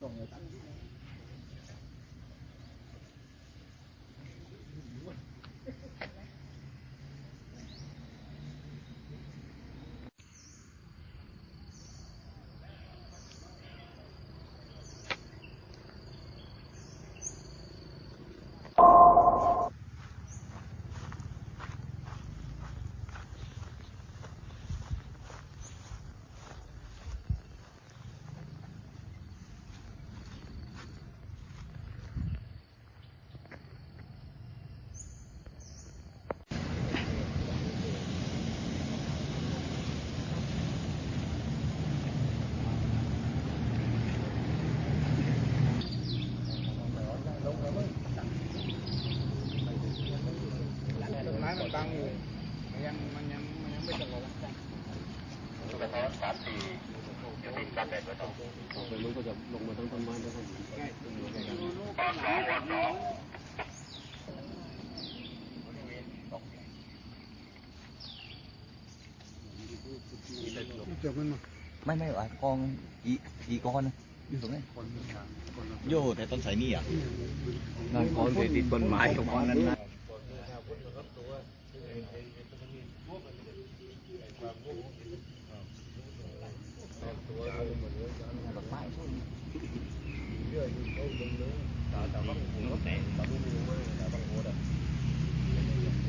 ต้นไม้มันบังอยู่มันยังมันยังมันยังไม่สงบ กระท้อนสามสี่ จะติดกันแดดไว้ตรงไปรู้ก็จะลงมาทั้งต้นไม้ทั้งต้นหินใช่ตอสองวันสองเกือบมันมาไม่ไม่ว่ากองอีอีกอนอยู่ตรงนี้โย่แต่ต้นไทรนี่อะงานคอนเสติดต้นไม้ตรงนั้นนะ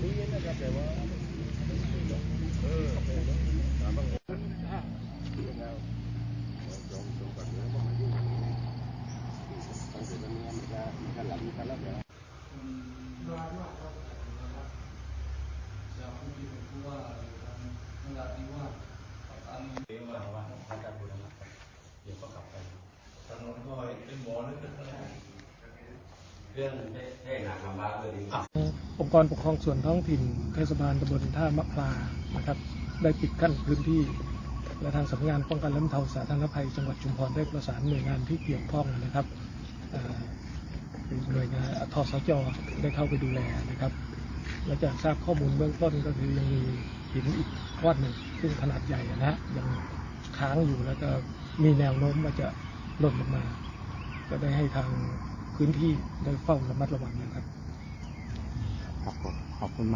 Muy bien, acá te va. องค์กรปกครองส่วนท้องถิ่นเทศบาลตำบลท่ามะพร้านะครับ ได้ปิดกั้นพื้นที่ และทางสำนักงานป้องกันและบรรเทาสาธารณภัยจังหวัดชุมพรได้ประสานหน่วยงานที่เกี่ยวข้องนะครับหน่วยงานทสจได้เข้าไปดูแลนะครับและจากทราบข้อมูลเบื้องต้นก็คือยังมีหินอีกก้อนหนึ่งซึ่งขนาดใหญ่นะฮะยังค้างอยู่แล้วก็มีแนวโน้มว่าจะหล่นลงมา ก็ได้ให้ทาง พื้นที่ได้เฝ้าระมัดระวังนะครับ ครับผมขอบคุณมาก